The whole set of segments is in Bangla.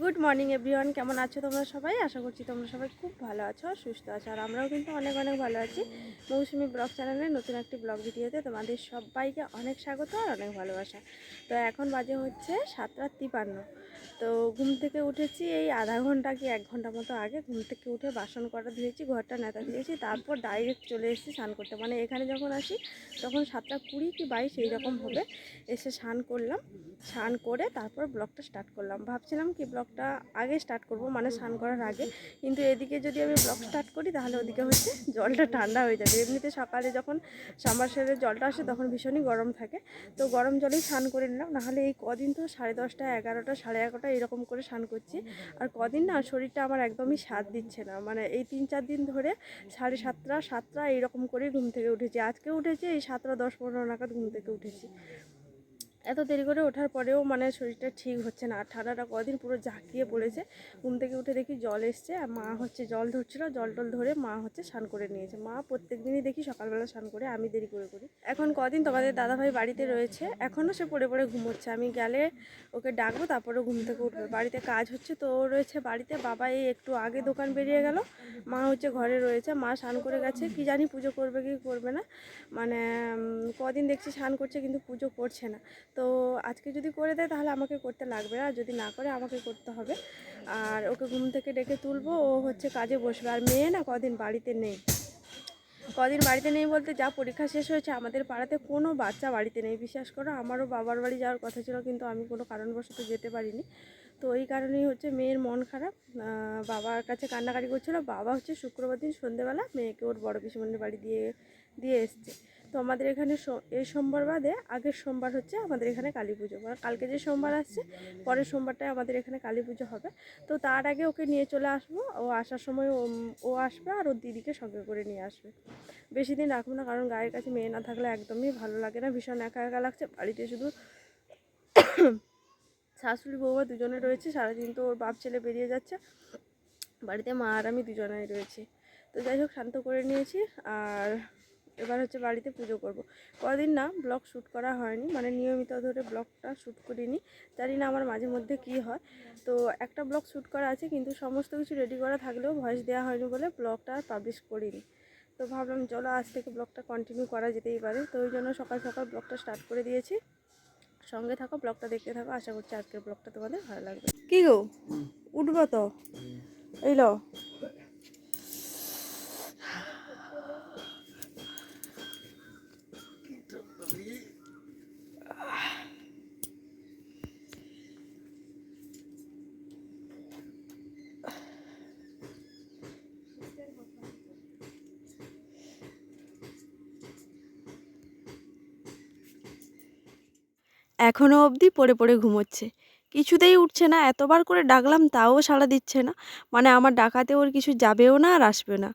গুড মর্নিং এভরিওয়ান কেমন আছো তোমরা সবাই? আশা করছি তোমরা সবাই খুব ভালো আছো, সুস্থ আছো। আর আমরাও কিন্তু অনেক অনেক ভালো আছি। মৌসুমি ব্লগ চ্যানেলে নতুন একটি ব্লগ ভিডিওতে তোমাদের সবাইকে অনেক স্বাগত আর অনেক ভালোবাসা। তো এখন বাজে হচ্ছে সাতটা তিপান্ন। তো ঘুম থেকে উঠেছি, এই আধা ঘণ্টা কি এক ঘণ্টা মতো আগে ঘুম থেকে উঠে বাসন করা ধুয়েছি, ঘরটা নেতা দিয়েছি, তারপর ডাইরেক্ট চলে এসেছি স্নান করতে। মানে এখানে যখন আসি, তখন সাতটা কুড়ি কি বাইশ এইরকম হবে, এসে স্নান করলাম। স্নান করে তারপর ব্লগটা স্টার্ট করলাম। ভাবছিলাম কি ব্লগটা আগে স্টার্ট করব মানে স্নান করার আগে। কিন্তু এদিকে যদি আমি ব্লগ স্টার্ট করি, তাহলে ওদিকে হচ্ছে জলটা ঠান্ডা হয়ে যাবে। এমনিতে সকালে যখন সাম্বারসেলের জলটা আসে, তখন ভীষণই গরম থাকে। তো গরম জলেই স্নান করে নিলাম। নাহলে এই কদিন তো সাড়ে দশটা, এগারোটা, সাড়ে এগারোটা এরকম করে স্নান করছি। আর কদিন না শরীরটা আমার একদমই স্বাদ দিচ্ছে না। মানে এই তিন চার দিন ধরে সাড়ে সাতটা সাতটা এইরকম করেই ঘুম থেকে উঠেছি। আজকে উঠেছি এই সাতটা দশ পনেরো নাগাদ ঘুম থেকে উঠেছি। এত দেরি করে ওঠার পরেও মানে শরীরটা ঠিক হচ্ছে না। আর ঠান্ডাটা কদিন পুরো ঝাঁকিয়ে পড়েছে। ঘুম থেকে উঠে দেখি জল এসছে আর মা হচ্ছে জল ধরছিল। জল টল ধরে মা হচ্ছে স্নান করে নিয়েছে। মা প্রত্যেক দিনই দেখি সকালবেলা স্নান করে, আমি দেরি করে করি। এখন কদিন তোমাদের দাদাভাই বাড়িতে রয়েছে? এখনও সে পড়ে পড়ে ঘুমোচ্ছে। আমি গেলে ওকে ডাকবো তারপরে ঘুম থেকে উঠবে। বাড়িতে কাজ হচ্ছে তো রয়েছে বাড়িতে। বাবা এই একটু আগে দোকান বেরিয়ে গেল। মা হচ্ছে ঘরে রয়েছে। মা স্নান করে গেছে। কি জানি পুজো করবে কি করবে না। মানে কদিন দেখছি স্নান করছে কিন্তু পুজো করছে না। তো আজকে যদি করে দেয় তাহলে আমাকে করতে লাগবে। আর যদি না করে আমাকে করতে হবে। আর ওকে ঘুম থেকে ডেকে তুলবো। ও হচ্ছে কাজে বসবে। আর মেয়ে না কদিন বাড়িতে নেই। কদিন বাড়িতে নেই বলতে যা পরীক্ষা শেষ হয়েছে আমাদের পাড়াতে কোনো বাচ্চা বাড়িতে নেই। বিশ্বাস করো, আমারও বাবার বাড়ি যাওয়ার কথা ছিল কিন্তু আমি কোনো কারণবশত যেতে পারিনি। তো এই কারণেই হচ্ছে মেয়ের মন খারাপ। বাবার কাছে কান্নাকাটি করছিল। বাবা হচ্ছে শুক্রবার দিন সন্ধেবেলা মেয়েকে ওর বড় পিসিমণির বাড়ি দিয়ে দিয়ে এসছে। তো আমাদের এখানে এই সোমবার বাদে আগের সোমবার হচ্ছে আমাদের এখানে কালী পুজো। মানে কালকে যে সোমবার আসছে, পরের সোমবারটায় আমাদের এখানে কালী পুজো হবে। তো তার আগে ওকে নিয়ে চলে আসব। ও আসার সময় ও- ও আসবে আর ওর দিদিকে সঙ্গে করে নিয়ে আসবে। বেশি দিন রাখব না, কারণ গায়ের কাছে মেয়ে না থাকলে একদমই ভালো লাগে না। ভীষণ একা একা লাগছে। বাড়িতে শুধু শাশুড়ি বৌমা দুজনে রয়েছে। সারাদিন তো ওর বাপ ছেলে বেরিয়ে যাচ্ছে। বাড়িতে মা আর আমি দুজনেই রয়েছি। তো যাই হোক, শান্ত করে নিয়েছি। আর এবার হচ্ছে বাড়িতে পুজো করব। কদিন না ব্লগ শ্যুট করা হয়নি মানে নিয়মিত ধরে ব্লগটা শ্যুট করিনি। জানি না আমার মাঝে মধ্যে কী হয়। তো একটা ব্লগ শ্যুট করা আছে, কিন্তু সমস্ত কিছু রেডি করা থাকলেও ভয়েস দেওয়া হয়নি বলে ব্লগটা আর পাবলিশ করিনি। তো ভাবলাম চলো আজ থেকে ব্লগটা কন্টিনিউ করা যেতেই পারে। তো ওই জন্য সকাল সকাল ব্লগটা স্টার্ট করে দিয়েছি। সঙ্গে থাকো, ব্লগটা দেখতে থাকো। আশা করছি আজকের ব্লগটা তোমাদের ভালো লাগবে। কি গো? উঠবো তো? এই লো। এখনও অবধি পড়ে পড়ে ঘুমোচ্ছে কিছুতেই উঠছে না। এতবার করে ডাকলাম তাও সাড়া দিচ্ছে না। মানে আমার ডাকাতে ওর কিছু যাবেও না আর আসবে না।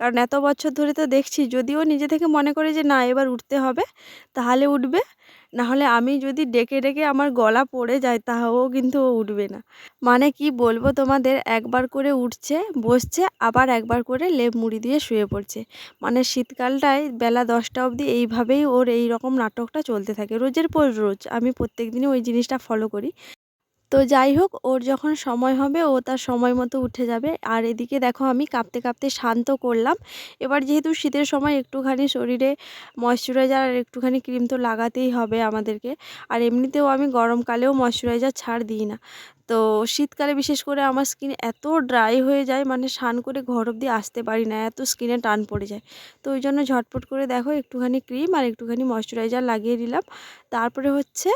কারণ এত বছর ধরে তো দেখছি, যদিও নিজে থেকে মনে করে যে না, এবার উঠতে হবে, তাহলে উঠবে। নাহলে আমি যদি ডেকে ডেকে আমার গলা পড়ে যায়, তাও কিন্তু ও উঠবে না। মানে কি বলব তোমাদের, একবার করে উঠছে, বসছে, আবার একবার করে লেপ মুড়ি দিয়ে শুয়ে পড়ছে। মানে শীতকালটায় বেলা দশটা অবধি এইভাবেই ওর এই রকম নাটকটা চলতে থাকে। রোজের পর রোজ আমি প্রত্যেক দিনই ওই জিনিসটা ফলো করি। তো যাই হোক, ওর যখন সময় হবে, ও তার সময় মতো উঠে যাবে। আর এদিকে দেখো, আমি কাঁপতে কাঁপতে শান্ত করলাম। এবার যেহেতু শীতের সময় একটুখানি শরীরে ময়শ্চারাইজার আর একটুখানি ক্রিম তো লাগাতেই হবে আমাদেরকে। আর এমনিতেও আমি গরমকালেও ময়শ্চারাইজার ছাড় দিই না। তো শীতকালে বিশেষ করে আমার স্কিন এত ড্রাই হয়ে যায় মানে স্নান করে ঘর অবধি আসতে পারি না, এত স্কিনে টান পড়ে যায়। তো ওই জন্য ঝটপট করে দেখো একটুখানি ক্রিম আর একটুখানি ময়শ্চারাইজার লাগিয়ে দিলাম। তারপরে হচ্ছে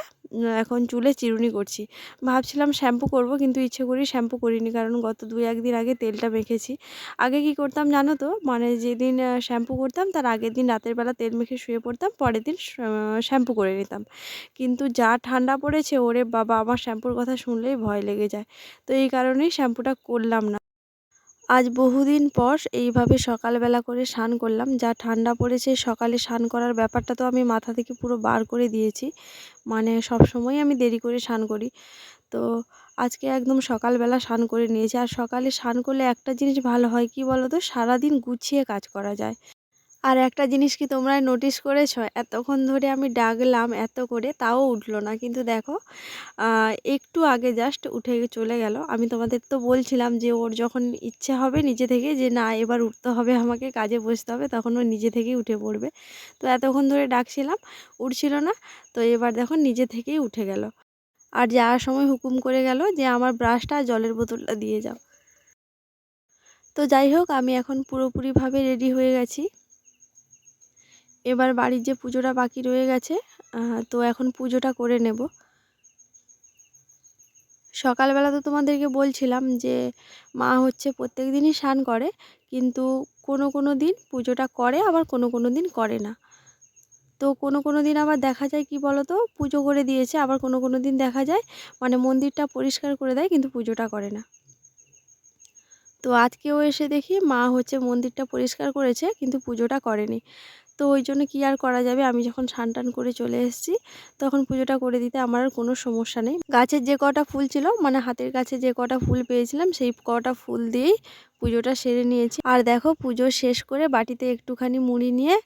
এখন চুলে চিরুনি করছি। ভাবছিলাম শ্যাম্পু করব, কিন্তু ইচ্ছে করি শ্যাম্পু করিনি, কারণ গত দুই, একদিন আগে তেলটা মেখেছি। আগে কি করতাম জানো তো মানে যেদিন শ্যাম্পু করতাম, তার আগের দিন রাতের বেলা তেল মেখে শুয়ে পড়তাম, পরের দিন শ্যাম্পু করে নিতাম। কিন্তু যা ঠান্ডা পড়েছে, ওরে বাবা, আমার শ্যাম্পুর কথা শুনলেই ভয় লেগে যায়। তো এই কারণেই শ্যাম্পুটা করলাম না। আজ বহুদিন পর এইভাবে সকালবেলা করে স্নান করলাম। যা ঠান্ডা পড়েছে সকালে স্নান করার ব্যাপারটা তো আমি মাথা থেকে পুরো বার করে দিয়েছি। মানে সব সময় আমি দেরি করে স্নান করি। তো আজকে একদম সকালবেলা স্নান করে নিয়েছি। আর সকালে স্নান করলে একটা জিনিস ভালো হয় কি বলো তো সারাদিন গুছিয়ে কাজ করা যায়। আর একটা জিনিস কি তোমরা নোটিস করেছ? এতক্ষণ ধরে আমি ডাকলাম এত করে, তাও উঠল না। কিন্তু দেখো একটু আগে জাস্ট উঠে চলে গেল। আমি তোমাদের তো বলছিলাম যে, ওর যখন ইচ্ছে হবে নিজে থেকে যে, না, এবার উঠতে হবে, আমাকে কাজে বসতে হবে, তখন ও নিজে থেকেই উঠে পড়বে। তো এতক্ষণ ধরে ডাকছিলাম, উঠছিল না। তো এবার দেখো, নিজে থেকেই উঠে গেল। আর যাওয়ার সময় হুকুম করে গেল যে, আমার ব্রাশটা জলের বোতলটা দিয়ে যাও। তো যাই হোক, আমি এখন পুরোপুরিভাবে রেডি হয়ে গেছি। এবার বাড়ির যে পুজোটা বাকি রয়ে গেছে তো এখন পুজোটা করে নেব। সকালবেলা তো তোমাদেরকে বলছিলাম যে মা হচ্ছে প্রত্যেক দিনই স্নান করে, কিন্তু কোনো কোনো দিন পুজোটা করে, আবার কোনো কোনো দিন করে না। তো কোনো কোনো দিন আবার দেখা যায় কি বলো তো পুজো করে দিয়েছে, আবার কোনো কোনো দিন দেখা যায় মানে মন্দিরটা পরিষ্কার করে দেয়, কিন্তু পুজোটা করে না। তো আজকেও এসে দেখি মা হচ্ছে মন্দিরটা পরিষ্কার করেছে, কিন্তু পুজোটা করেনি। তো ওই জন্য কী আর করা যাবে? আমি যখন স্নান টান করে চলে এসেছি, তখন পুজোটা করে দিতে আমার আর কোনো সমস্যা নেই। গাছের যে কটা ফুল ছিল মানে হাতের কাছে যে কটা ফুল পেয়েছিলাম, সেই কটা ফুল দিয়েই পুজোটা সেরে নিয়েছি। আর দেখো পুজো শেষ করে বাটিতে একটুখানি মুড়ি নিয়ে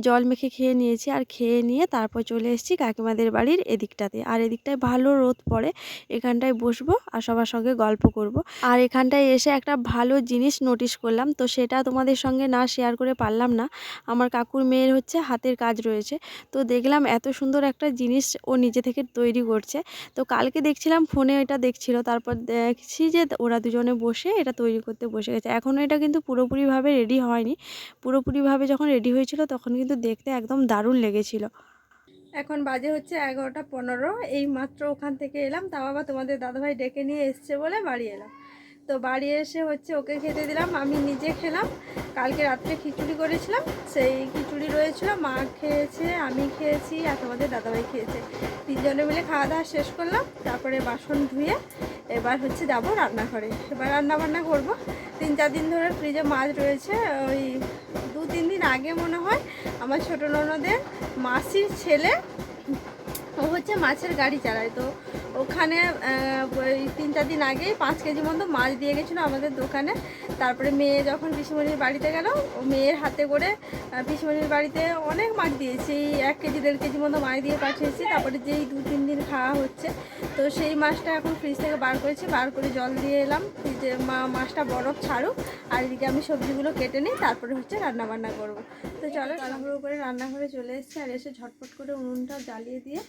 জল মেখে খেয়ে নিয়েছি। আর খেয়ে নিয়ে তারপর চলে এসেছি কাকিমাদের বাড়ির এদিকটাতে। আর এদিকটায় ভালো রোদ পড়ে, এখানটায় বসবো আর সবার সঙ্গে গল্প করব। আর এখানটায় এসে একটা ভালো জিনিস নোটিশ করলাম। তো সেটা তোমাদের সঙ্গে না শেয়ার করে পারলাম না। আমার কাকুর মেয়ের হচ্ছে হাতের কাজ রয়েছে। তো দেখলাম এত সুন্দর একটা জিনিস ও নিজে থেকে তৈরি করছে। তো কালকে দেখছিলাম ফোনে এটা দেখছিল। তারপর দেখছি যে ওরা দুজনে বসে এটা তৈরি করতে বসে গেছে এখনও এটা কিন্তু পুরোপুরিভাবে রেডি হয়নি। পুরোপুরিভাবে যখন রেডি হয়েছিল তখন কিন্তু দেখতে একদম দারুণ লেগেছিল। এখন বাজে হচ্ছে এগারোটা পনেরো। এই মাত্র ওখান থেকে এলাম। তাও আবার তোমাদের দাদাভাই ডেকে নিয়ে এসছে বলে বাড়ি এলাম। তো বাড়ি এসে হচ্ছে ওকে খেতে দিলাম, আমি নিজে খেলাম। কালকে রাত্রে খিচুড়ি করেছিলাম, সেই খিচুড়ি রয়েছিল, মা খেয়েছে, আমি খেয়েছি, আর তোমাদের দাদাভাই খেয়েছে। তিনজনে মিলে খাওয়া দাওয়া শেষ করলাম, তারপরে বাসন ধুয়ে এবার হচ্ছে যাব রান্নাঘরে। এবার রান্না বান্না করব। তিন চার দিন ধরে ফ্রিজে মাছ রয়েছে, ওই দু তিন দিন আগে মনে হয়, আমার ছোটো ননদের মাসির ছেলে ও হচ্ছে মাছের গাড়ি চালায় তো। ওখানে ওই তিন চার দিন আগেই পাঁচ কেজি মতো মাছ দিয়ে গেছিল আমাদের দোকানে। তারপরে মেয়ে যখন পিসিমণির বাড়িতে গেল মেয়ের হাতে করে পিসিমণির বাড়িতে অনেক মাছ দিয়েছি। এক কেজি, দেড় কেজি মতো মাছ দিয়ে পাঠিয়েছি। তারপরে যেই দু, তিন দিন খাওয়া হচ্ছে, তো সেই মাছটা এখন ফ্রিজ থেকে বার করেছি। বার করে জল দিয়ে এলাম। ফ্রিজে মা, মাছটা বরফ ছাড়ুক। আর এদিকে আমি সবজিগুলো কেটে নিই, তারপরে হচ্ছে রান্না বান্না করব। তো চলো তাড়াহুড়ো করে রান্নাঘরে চলে এসেছি, আর এসে ঝটপট করে উনুনটা জ্বালিয়ে দিয়ে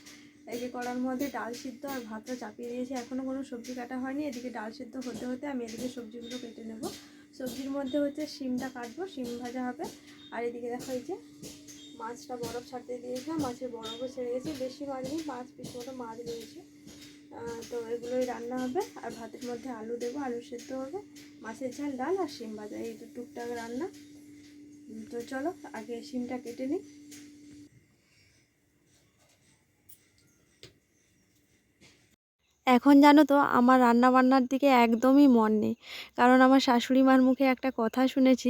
এই যে কড়ার মধ্যে ডাল সিদ্ধ আর ভাতটা চাপিয়ে দিয়েছি। এখনও কোনো সবজি কাটা হয়নি, এদিকে ডাল সিদ্ধ হতে হতে আমি এদিকে সবজিগুলো কেটে নেব। সবজির মধ্যে হচ্ছে শিমটা কাটবো, শিম ভাজা হবে। আর এদিকে দেখো এই যে মাছটা বরফ ছাড়তে দিয়েছিলাম, মাছের বরফও ছেড়ে গেছে। বেশি মাছ নেই পাঁচ পিস মতো মাছ রয়েছে। তো এগুলোই রান্না হবে। আর ভাতের মধ্যে আলু দেবো, আলু সেদ্ধ হবে, মাছের ঝাল, ডাল আর শিম ভাজা। এই তো টুকটাক রান্না। তো চলো, আগে শিমটা কেটে নিই। এখন জানো তো, আমার রান্না বান্নার দিকে একদমই মন নেই। কারণ আমার শাশুড়ি মার মুখে একটা কথা শুনেছি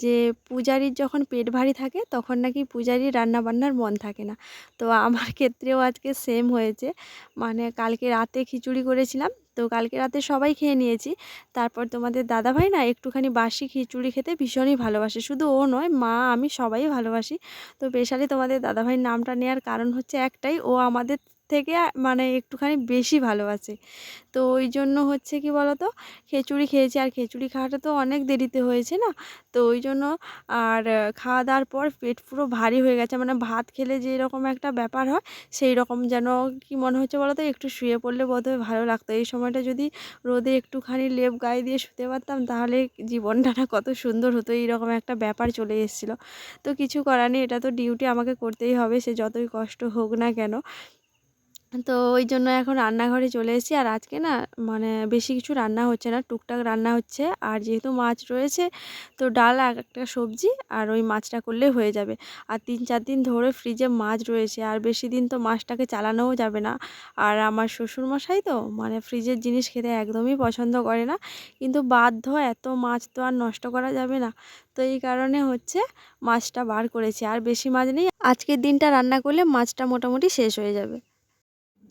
যে, পূজারীর যখন পেট ভারী থাকে, তখন নাকি পূজারির রান্না বান্নার মন থাকে না। তো আমার ক্ষেত্রেও আজকে সেম হয়েছে। মানে কালকে রাতে খিচুড়ি করেছিলাম, তো কালকে রাতে সবাই খেয়ে নিয়েছি। তারপর তোমাদের দাদাভাই না একটুখানি বাসি খিচুড়ি খেতে ভীষণই ভালোবাসে। শুধু ও নয়, মা, আমি সবাই ভালোবাসি। তো স্পেশালি তোমাদের দাদাভাইয়ের নামটা নেওয়ার কারণ হচ্ছে একটাই, ও আমাদের থেকে মানে একটুখানি বেশি ভালোবাসে। তো ওই জন্য হচ্ছে কি বলো তো খিচুড়ি খেয়েছি। আর খিচুড়ি খাওয়াটা তো অনেক দেরিতে হয়েছে না? তো ওই জন্য আর খাওয়া দাওয়ার পর পেট পুরো ভারী হয়ে গেছে। মানে ভাত খেলে যে রকম একটা ব্যাপার হয়, সেই রকম যেন কি মনে হচ্ছে বলো তো একটু শুয়ে পড়লে বোধহয় ভালো লাগতো। এই সময়টা যদি রোদে একটুখানি লেপ গায়ে দিয়ে শুতে পারতাম, তাহলে জীবনটা না কত সুন্দর হতো। এইরকম একটা ব্যাপার চলে এসেছিল। তো কিছু করার নেই। এটা তো ডিউটি আমাকে করতেই হবে। সে যতই কষ্ট হোক না কেন। তো ওই জন্য এখন রান্নাঘরে চলে এসেছি। আর আজকে না মানে বেশি কিছু রান্না হচ্ছে না, টুকটাক রান্না হচ্ছে। আর যেহেতু মাছ রয়েছে, তো ডাল এক একটা সবজি আর ওই মাছটা করলে হয়ে যাবে। আর তিন চার দিন ধরে ফ্রিজে মাছ রয়েছে, আর বেশি দিন তো মাছটাকে চালানোও যাবে না। আর আমার শ্বশুরমশাই তো মানে ফ্রিজের জিনিস খেতে একদমই পছন্দ করে না। কিন্তু বাধ্য এত মাছ তো আর নষ্ট করা যাবে না। তো এই কারণে হচ্ছে মাছটা বার করেছি। আর বেশি মাছ নেই, আজকের দিনটা রান্না করলে মাছটা মোটামুটি শেষ হয়ে যাবে।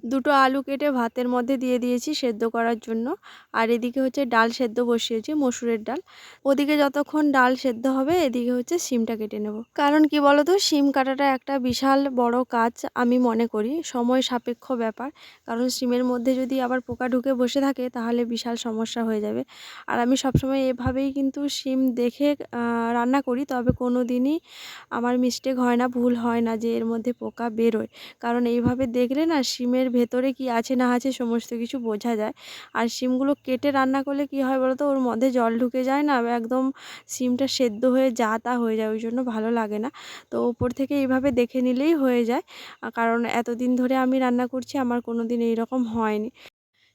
দুটো আলু কেটে ভাতের মধ্যে দিয়ে দিয়েছি সেদ্ধ করার জন্য। আর এদিকে হচ্ছে ডাল সেদ্ধ বসিয়েছি, মসুরের ডাল। ওদিকে যতক্ষণ ডাল সেদ্ধ হবে, এদিকে হচ্ছে সিমটা কেটে নেব। কারণ কি বলতো সিম কাটাটা একটা বিশাল বড় কাজ আমি মনে করি, সময় সাপেক্ষ ব্যাপার। কারণ সিমের মধ্যে যদি আবার পোকা ঢুকে বসে থাকে, তাহলে বিশাল সমস্যা হয়ে যাবে। আর আমি সবসময় এভাবেই কিন্তু সিম দেখে রান্না করি, তবে কোনো দিনই আমার মিস্টেক হয় না, ভুল হয় না যে এর মধ্যে পোকা বেরোয়। কারণ এইভাবে দেখলে না সিমের ভেতরে কি আছে না আছে সমস্ত কিছু বোঝা যায়। আর সিমগুলো কেটে রান্না করলে কি হয় বলতো? ওর মধ্যে জল ঢুকে যায় না, একদম সিমটা সেদ্ধ হয়ে যা তা হয়ে যায়, ওই জন্য ভালো লাগে না। তো ওপর থেকে এইভাবে দেখে নিলেই হয়ে যায়। কারণ এতদিন ধরে আমি রান্না করছি, আমার কোনো দিন এইরকম হয়নি।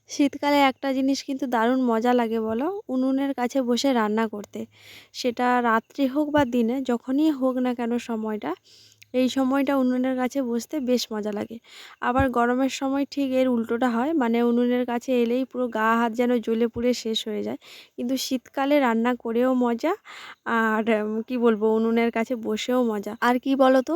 শীতকালে একটা জিনিস কিন্তু দারুণ মজা লাগে বলো, উনুনের কাছে বসে রান্না করতে। সেটা রাত্রি হোক বা দিনে, যখনই হোক না কেন সময়টা এই সময়টা উনুনের কাছে বসতে বেশ মজা লাগে। আবার গরমের সময় ঠিক এর উল্টোটা হয় মানে উনুনের কাছে এলেই পুরো গা হাত যেন জ্বলে পুড়ে শেষ হয়ে যায়। কিন্তু শীতকালে রান্না করেও মজা, আর কি বলব, উনুনের কাছে বসেও মজা। আর কি বলতো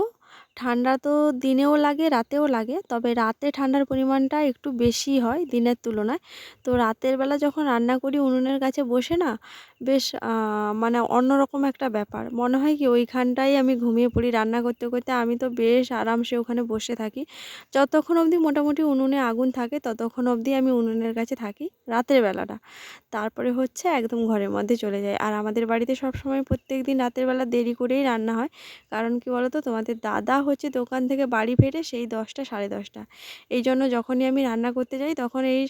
ঠান্ডা তো দিনেও লাগে, রাতেও লাগে। তবে রাতে ঠান্ডার পরিমাণটা একটু বেশি হয় দিনের তুলনায়। তো রাতের বেলা যখন রান্না করি, উনুনের কাছে বসে না, বেশ মানে অন্যরকম একটা ব্যাপার। মনে হয় কি ওইখানটাই আমি ঘুমিয়ে পড়ি রান্না করতে করতে আমি তো বেশ আরামসে ওখানে বসে থাকি। যতক্ষণ অবধি মোটামুটি উনুনে আগুন থাকে, ততক্ষণ অবধি আমি উনুনের কাছে থাকি, রাতের বেলাটা। তারপরে হচ্ছে একদম ঘরের মধ্যে চলে যায় আর আমাদের বাড়িতে সবসময় প্রত্যেক দিন রাতের বেলা দেরি করেই রান্না হয়। কারণ কি বলতো? তোমাদের দাদা হচ্ছে দোকান থেকে বাড়ি ফেরে সেই দশটা, সাড়ে দশটা। এই জন্য যখনই আমি রান্না করতে যাই, তখন এই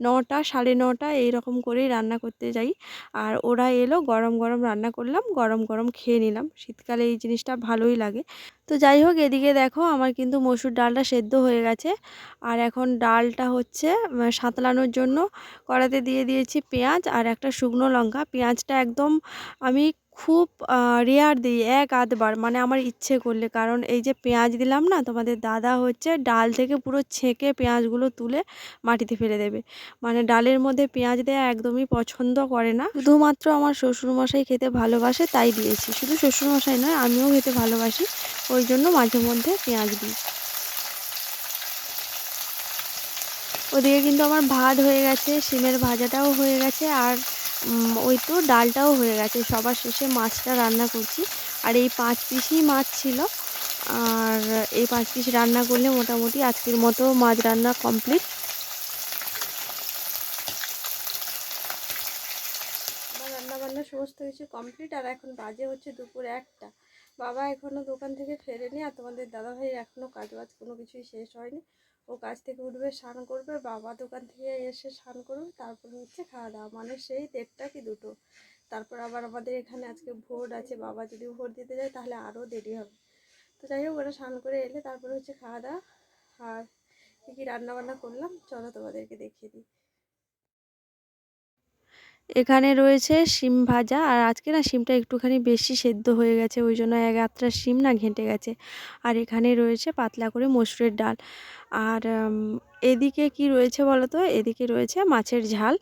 নটা, সাড়ে নটা এই রকম করেই রান্না করতে যাই। আর ওরা এলো, গরম গরম রান্না করলাম, গরম গরম খেয়ে নিলাম। শীতকালে এই জিনিসটা ভালোই লাগে। তো যাই হোক, এদিকে দেখো আমার কিন্তু মসুর ডালটা সেদ্ধ হয়ে গেছে। আর এখন ডালটা হচ্ছে সাঁতলানোর জন্য কড়াতে দিয়ে দিয়েছি পেঁয়াজ আর একটা শুকনো লঙ্কা। পেঁয়াজটা একদম আমি খুব রেয়ার দিই এক আধবার। মানে আমার ইচ্ছে করলে। কারণ এই যে পেঁয়াজ দিলাম না, তোমাদের দাদা হচ্ছে ডাল থেকে পুরো ছেঁকে পেঁয়াজগুলো তুলে মাটিতে ফেলে দেবে। মানে ডালের মধ্যে পেঁয়াজ দেওয়া একদমই পছন্দ করে না। শুধুমাত্র আমার শ্বশুরমশাই খেতে ভালোবাসে, তাই দিয়েছি। শুধু শ্বশুরমশাই নয়, আমিও খেতে ভালোবাসি। ওই জন্য মাঝে মধ্যে পেঁয়াজ দিই। ওদিকে কিন্তু আমার ভাত হয়ে গেছে সিমের ভাজাটাও হয়ে গেছে, আর ওই তো ডালটাও হয়ে গেছে। সবার শেষে মাছটা রান্না করছি। আর এই পাঁচ পিসই মাছ ছিল। আর এই পাঁচ পিস রান্না করলে মোটামুটি আজকের মতো মাছ রান্না কমপ্লিট। আমার রান্না বান্না সমস্ত কিছু কমপ্লিট। আর এখন বাজে হচ্ছে দুপুর একটা। বাবা এখনও দোকান থেকে ফেরেনি আর তোমাদের দাদাভাই এখনও কাজ বাজ কোনো কিছুই শেষ হয়নি। ও গাছ থেকে উঠবে, স্নান করবে, বাবা দোকান থেকে এসে স্নান করবে, তারপর হচ্ছে খাওয়া দাওয়া মানে সেই দেড়টা কি দুটো। তারপর আবার আমাদের এখানে আজকে ভোট আছে, বাবা যদি ভোট দিতে যায় তাহলে আরও দেরি হবে। তো যাই হোক, ওরা স্নান করে এলে তারপরে হচ্ছে খাওয়া দাওয়া আর কী কী রান্নাবান্না করলাম, চলো তোমাদেরকে দেখিয়ে দিই। এখানে রয়েছে শিম ভাজা। আর আজকে না শিমটা একটুখানি বেশি সেদ্ধ হয়ে গেছে, ওই জন্য এক আত্রা শিম না ঘেঁটে গেছে। আর এখানে রয়েছে পাতলা করে মসুরের ডাল। আর এদিকে কি রয়েছে বলো তো? এদিকে রয়েছে মাছের ঝাল।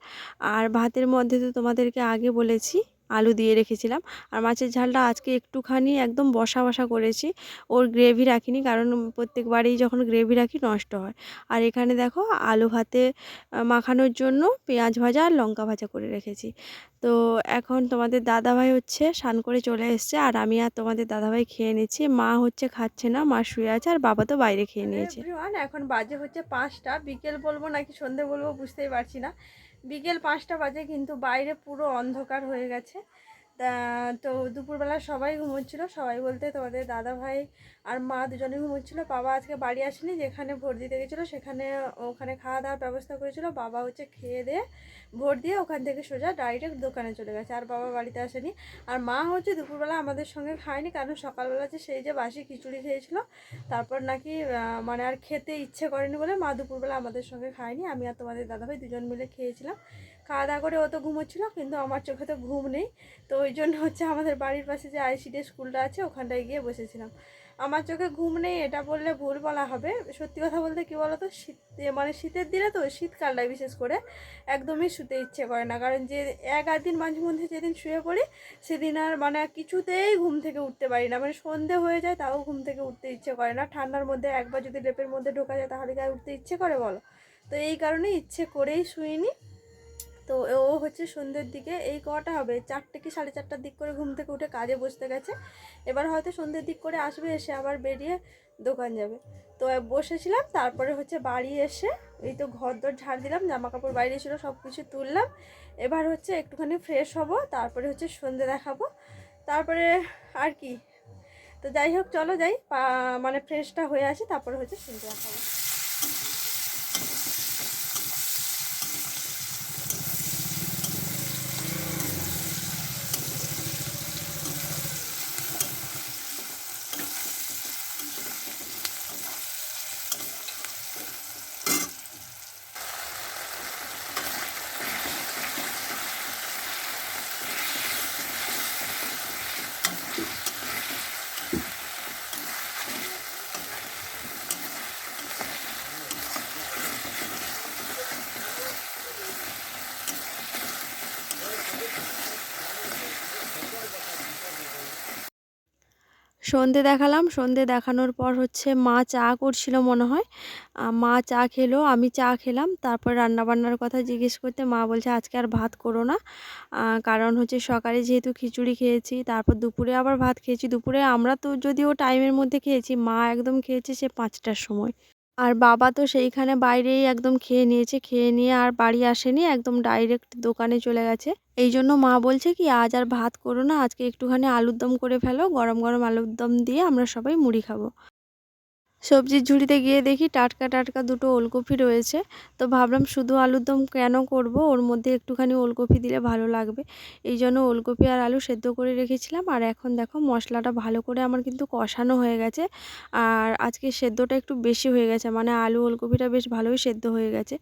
আর ভাতের মধ্যে তো তোমাদেরকে আগে বলেছি আলু দিয়ে রেখেছিলাম। আর মাছের ঝালটা আজকে একটুখানি একদম বসা বসা করেছি। ওর গ্রেভি রাখিনি কারণ প্রত্যেকবারেই যখন গ্রেভি রাখি নষ্ট হয়। আর এখানে দেখো আলু ভাতে মাখানোর জন্য পেঁয়াজ ভাজা আর লঙ্কা ভাজা করে রেখেছি। তো এখন তোমাদের দাদাভাই হচ্ছে স্নান করে চলে এসছে আর আমি আর তোমাদের দাদাভাই খেয়ে নিচ্ছি। মা হচ্ছে খাচ্ছে না মা শুয়ে আছে আর বাবা তো বাইরে খেয়ে নিয়েছে। এখন বাজে হচ্ছে পাঁচটা। বিকেল বলব নাকি সন্ধে বলব বুঝতেই পারছি না। বিকেল পাঁচটা বাজে কিন্তু বাইরে পুরো অন্ধকার হয়ে গেছে। তো দুপুরবেলা সবাই ঘুমোচ্ছিল। সবাই বলতে তোমাদের দাদা ভাই আর মা দুজনে ঘুমোচ্ছিলো। বাবা আজকে বাড়ি আসেনি, যেখানে ভোট দিতে গেছিল সেখানে ওখানে খাওয়া দাওয়ার ব্যবস্থা করেছিল। বাবা হচ্ছে খেয়ে দিয়ে ভোট দিয়ে ওখান থেকে সোজা ডাইরেক্ট দোকানে চলে গেছে। আর বাবা বাড়িতে আসেনি। আর মা হচ্ছে দুপুরবেলা আমাদের সঙ্গে খায়নি, কারণ সকালবেলা যে সেই যে বাসি খিচুড়ি খেয়েছিল, তারপর নাকি মানে আর খেতে ইচ্ছে করেনি বলে মা দুপুরবেলা আমাদের সঙ্গে খায়নি। আমি আর তোমাদের দাদাভাই দুজন মিলে খেয়েছিলাম। খাওয়া দাওয়া করে ও তো ঘুমোচ্ছিল, কিন্তু আমার চোখে তো ঘুম নেই। তো ওই জন্য হচ্ছে আমাদের বাড়ির পাশে যে আইসিডি স্কুলটা আছে, ওখানটায় গিয়ে বসেছিলাম। আমার চোখে ঘুম নেই, এটা বললে ভুল বলা হবে। সত্যি কথা বলতে কী বলো তো শীত মানে শীতের দিনে তো শীতকালটায় বিশেষ করে একদমই শুতে ইচ্ছে করে না। কারণ যে এক আধ দিন মাঝে মধ্যে যেদিন শুয়ে পড়ি, সেদিন আর মানে কিছুতেই ঘুম থেকে উঠতে পারি না। মানে সন্ধে হয়ে যায়, তাও ঘুম থেকে উঠতে ইচ্ছে করে না। ঠান্ডার মধ্যে একবার যদি লেপের মধ্যে ঢোকা যায়, তাহলে কি আর উঠতে ইচ্ছে করে বলো? তো এই কারণে ইচ্ছে করেই শুইনি। তো ও হচ্ছে সন্ধ্যের দিকে এই কটা হবে, চারটে কি সাড়ে চারটার দিক করে ঘুম থেকে উঠে কাজে বসতে গেছে। এবার হয়তো সন্ধ্যের দিক করে আসবে, এসে আবার বেরিয়ে দোকান যাবে। তো বসেছিলাম, তারপরে হচ্ছে বাড়ি এসে এই তো ঘর দর ঝাড় দিলাম জামা কাপড় বাইরে ছিল সব কিছু তুললাম। এবার হচ্ছে একটুখানি ফ্রেশ হব, তারপরে হচ্ছে সন্ধে দেখাবো। তারপরে আর কি। তো যাই হোক, চলো যাই মানে ফ্রেশটা হয়ে আসি, তারপরে হচ্ছে সন্ধে দেখাবো। সন্ধে দেখালাম। সন্ধে দেখানোর পর হচ্ছে মা চা করছিল মনে হয়। মা চা খেলো, আমি চা খেলাম। তারপর রান্নাবান্নার কথা জিজ্ঞেস করতে মা বলছে, আজকে আর ভাত করো না। কারণ হচ্ছে সকালে যেহেতু খিচুড়ি খেয়েছি, তারপর দুপুরে আবার ভাত খেয়েছি। দুপুরে আমরা তো যদিও টাইমের মধ্যে খেয়েছি, মা একদম খেয়েছে সে পাঁচটার সময়। আর বাবা তো সেইখানে বাইরেই একদম খেয়ে নিয়েছে, খেয়ে নিয়ে আর বাড়ি আসেনি, একদম ডাইরেক্ট দোকানে চলে গেছে। এই জন্য মা বলছে কি, আজ আর ভাত করো না, আজকে একটুখানি আলুর দম করে ফেলো, গরম গরম আলুর দম দিয়ে আমরা সবাই মুড়ি খাব। সবজির ঝুড়িতে গিয়ে দেখি টাটকা টাটকা দুটো ওলকপি রয়েছে। তো ভাবলাম শুধু আলুর দম কেন করব? ওর মধ্যে একটুখানি ওলকপি দিলে ভালো লাগবে। এই জন্য ওলকপি আর আলু সেদ্ধ করে রেখেছিলাম। আর এখন দেখো মশলাটা ভালো করে আমার কিন্তু কষানো হয়ে গেছে। আর আজকে সেদ্ধটা একটু বেশি হয়ে গেছে। মানে আলু ওলকপিটা বেশ ভালোই সেদ্ধ হয়ে গেছে।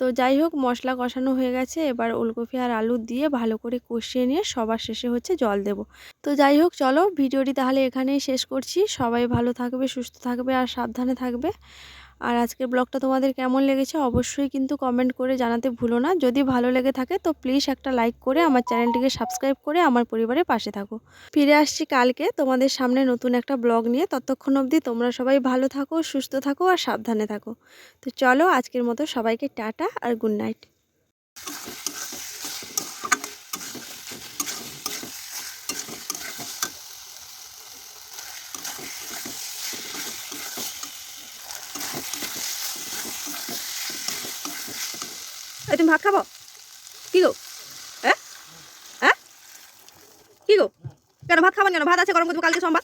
তো যাই হোক, মশলা কষানো হয়ে গেছে। এবার ওলকপি আর আলু দিয়ে ভালো করে কষিয়ে নিয়ে সবার শেষে হচ্ছে জল দেব। তো যাই হোক, চলো ভিডিওটি তাহলে এখানেই শেষ করছি। সবাই ভালো থাকবে, সুস্থ থাকবে আর সাবধানে থাকবে। আর আজকের ব্লগটা তোমাদের কেমন লেগেছে অবশ্যই কিন্তু কমেন্ট করে জানাতে ভুলো না। যদি ভালো লেগে থাকে তো প্লিজ একটা লাইক করে আমার চ্যানেলটিকে সাবস্ক্রাইব করে আমার পরিবারের পাশে থাকো। ফিরে আসছি কালকে তোমাদের সামনে নতুন একটা ব্লগ নিয়ে। ততক্ষণ অবধি তোমরা সবাই ভালো থাকো, সুস্থ থাকো আর সাবধানে থাকো। তো চলো আজকের মতো সবাইকে টাটা আর গুড নাইট ভাত খাব? কি গো? কি গো? কেন ভাত খাবেন কেন? ভাত আছে গরম করব কালকে সোমবার।